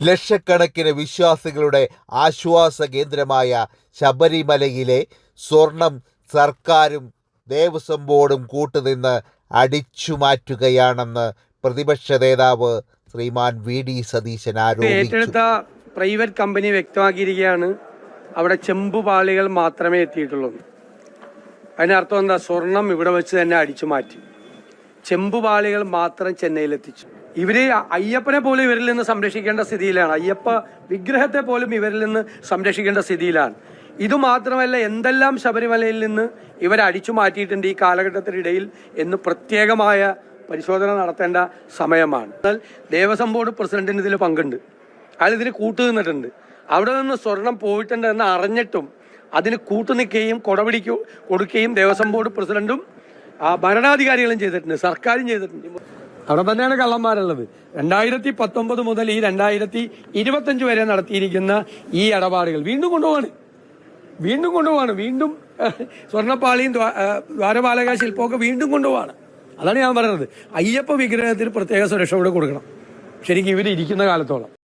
ലക്ഷക്കണക്കിന് വിശ്വാസികളുടെ ആശ്വാസ കേന്ദ്രമായ ശബരിമലയിലെ സ്വർണം സർക്കാരും ദേവസ്വം ബോർഡും കൂട്ടുനിന്ന് അടിച്ചു മാറ്റുകയാണെന്ന് പ്രതിപക്ഷ നേതാവ് ശ്രീമാൻ വി ഡി സതീശൻ ആരോപിച്ചു. ഏറ്റെടുത്ത പ്രൈവറ്റ് കമ്പനി വ്യക്തമാക്കിയിരിക്കുകയാണ്. അവിടെ ചെമ്പുപാളികൾ മാത്രമേ എത്തിയിട്ടുള്ളൂ. അതിനർത്ഥം എന്താ? സ്വർണം ഇവിടെ വെച്ച് തന്നെ അടിച്ചു മാറ്റി ചെമ്പുപാളികൾ മാത്രം ചെന്നൈയിൽ എത്തിച്ചു ഇവർ അയ്യപ്പനെ പോലും ഇവരിൽ നിന്ന് സംരക്ഷിക്കേണ്ട സ്ഥിതിയിലാണ്. അയ്യപ്പ വിഗ്രഹത്തെ പോലും ഇവരിൽ നിന്ന് സംരക്ഷിക്കേണ്ട സ്ഥിതിയിലാണ്. ഇതുമാത്രമല്ല എന്തെല്ലാം ശബരിമലയിൽ നിന്ന് ഇവരെ അടിച്ചു മാറ്റിയിട്ടുണ്ട് ഈ കാലഘട്ടത്തിനിടയിൽ എന്ന് പ്രത്യേകമായ പരിശോധന നടത്തേണ്ട സമയമാണ്. എന്നാൽ ദേവസ്വം ബോർഡ് പ്രസിഡന്റിന് ഇതിൽ പങ്കുണ്ട്. അയാൾ ഇതിന് കൂട്ടുനിന്നിട്ടുണ്ട് അവിടെ നിന്ന് സ്വർണം പോയിട്ടുണ്ട് എന്ന് അറിഞ്ഞിട്ടും അതിന് കൂട്ടു നിൽക്കുകയും കൊടപിടിക്കു കൊടുക്കുകയും ദേവസ്വം ബോർഡ് പ്രസിഡന്റും ഭരണാധികാരികളും ചെയ്തിട്ടുണ്ട്. സർക്കാരും ചെയ്തിട്ടുണ്ട്. അവിടെ തന്നെയാണ് കള്ളന്മാരുള്ളത്. രണ്ടായിരത്തി പത്തൊമ്പത് മുതൽ ഈ രണ്ടായിരത്തി ഇരുപത്തഞ്ച് വരെ നടത്തിയിരിക്കുന്ന ഈ ഇടപാടുകൾ വീണ്ടും കൊണ്ടുപോവാണ്. വീണ്ടും കൊണ്ടുപോവാണ്. വീണ്ടും സ്വർണപ്പാളിയും ദ്വാ- ദ്വാരപാലക ശില്പമൊക്കെ വീണ്ടും കൊണ്ടുപോവാണ്. അതാണ് ഞാൻ പറയുന്നത്. അയ്യപ്പ വിഗ്രഹത്തിന് പ്രത്യേക സുരക്ഷ കൂടെ കൊടുക്കണം. ശരിക്കും ഇവർ ഇരിക്കുന്ന കാലത്തോളം.